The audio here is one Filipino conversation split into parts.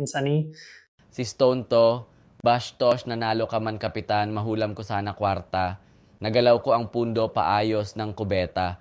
insani. Si Stone to, bash tosh, nanalo ka man kapitan, mahulam ko sana kwarta. Nagalaw ko ang pundo paayos ng kubeta.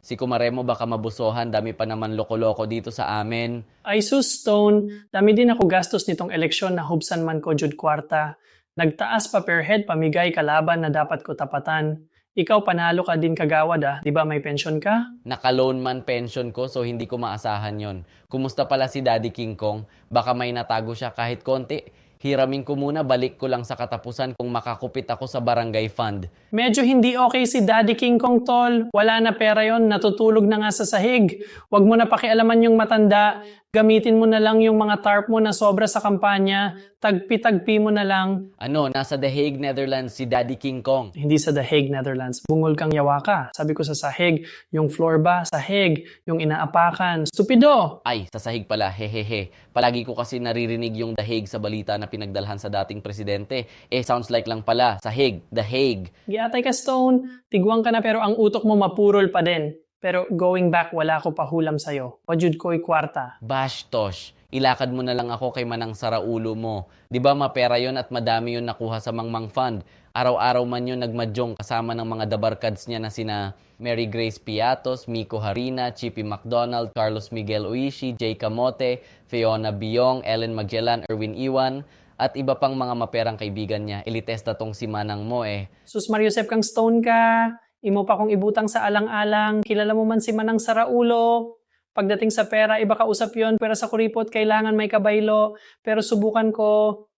Si Kumaremo baka mabusohan, dami pa naman loko-loko dito sa amin. Ay sus, Stone, dami din ako gastos nitong eleksyon na hubsan man ko jud kwarta. Nagtaas pa per head pamigay kalaban na dapat ko tapatan. Ikaw panalo ka din kagawad ah, di ba may pension ka? Naka-loan man pension ko so hindi ko maasahan yon. Kumusta pala si Daddy King Kong? Baka may natago siya kahit konti. Hiramin ko muna, balik ko lang sa katapusan kung makakupit ako sa barangay fund. Medyo hindi okay si Daddy King Kong tol. Wala na pera yon, natutulog na nga sa sahig. Huwag mo na pakialaman yung matanda. Gamitin mo na lang yung mga tarp mo na sobra sa kampanya. Tagpi-tagpi mo na lang. Ano, nasa The Hague, Netherlands si Daddy King Kong. Hindi sa The Hague, Netherlands. Bungol kang yawa ka. Sabi ko sa sahig, yung floor ba, sahig, yung inaapakan. Stupido! Ay, sa sahig pala, hehehe. Palagi ko kasi naririnig yung The Hague sa balita na pinagdalhan sa dating presidente. Eh, sounds like lang pala, sahig, The Hague. Giatay ka, Stone. Tigwang ka na pero ang utok mo mapurol pa din. Pero going back, wala ko pahulam sa'yo. Wajud ko'y kwarta. Bash Tosh, ilakad mo na lang ako kay Manang Saraulo mo. Di ba mapera yon at madami yon nakuha sa Mangmang Fund? Araw-araw man yun nagmadyong kasama ng mga dabarkads niya na sina Mary Grace Piatos, Miko Harina, Chippy McDonald, Carlos Miguel Uishi, Jay Camote, Fiona Biong, Ellen Magellan, Erwin Iwan, at iba pang mga maperang kaibigan niya. Ilitesta tong si Manang mo eh. Sus Mariusep kang Stone ka. Imo pa kong ibutang sa alang-alang. Kilala mo man si Manang Saraulo. Pagdating sa pera, iba ka usap yon. Pero sa kuripot, kailangan may kabaylo. Pero subukan ko.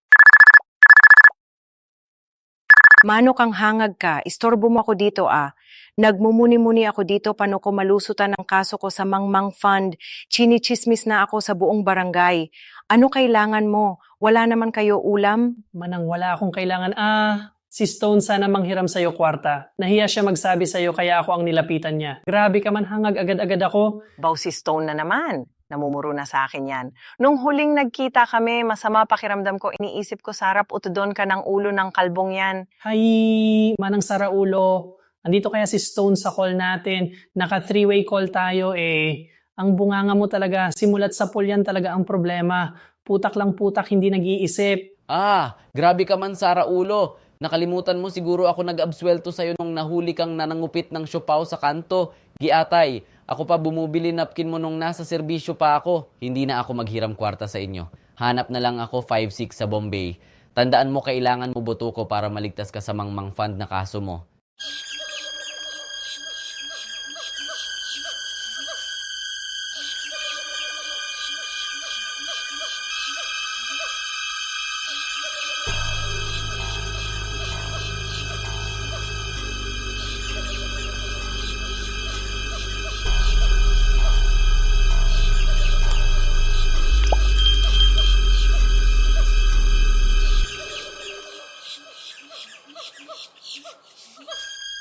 Mano kang hangag ka, istorbo mo ako dito ah. Nagmumuni-muni ako dito paano ko malusutan ang kaso ko sa Mangmang Fund. Chinichismis na ako sa buong barangay. Ano kailangan mo? Wala naman kayo ulam? Manang wala akong kailangan. Ah, si Stone sana manghiram sa'yo kwarta. Nahiya siya magsabi sa'yo kaya ako ang nilapitan niya. Grabe ka man hangag agad-agad ako. Baw si Stone na naman. Namumuro na sa akin yan. Nung huling nagkita kami, masama pakiramdam ko, iniisip ko sarap utudon ka ng ulo ng kalbong yan. Hay, Manang Saraulo. Andito kaya si Stone sa call natin. Naka three-way call tayo eh. Ang bunganga mo talaga, simulat sa pool yan talaga ang problema. Putak lang putak, hindi nag-iisip. Ah, grabe ka man, Sara Ulo. Nakalimutan mo siguro ako nag-abswelto sa'yo nung nahuli kang nanangupit ng siopaw sa kanto. Giatay, ako pa bumubili napkin mo nung nasa serbisyo pa ako. Hindi na ako maghiram kwarta sa inyo. Hanap na lang ako 5-6 sa Bombay. Tandaan mo kailangan mo boto ko para maligtas ka sa mangmang fund na kaso mo.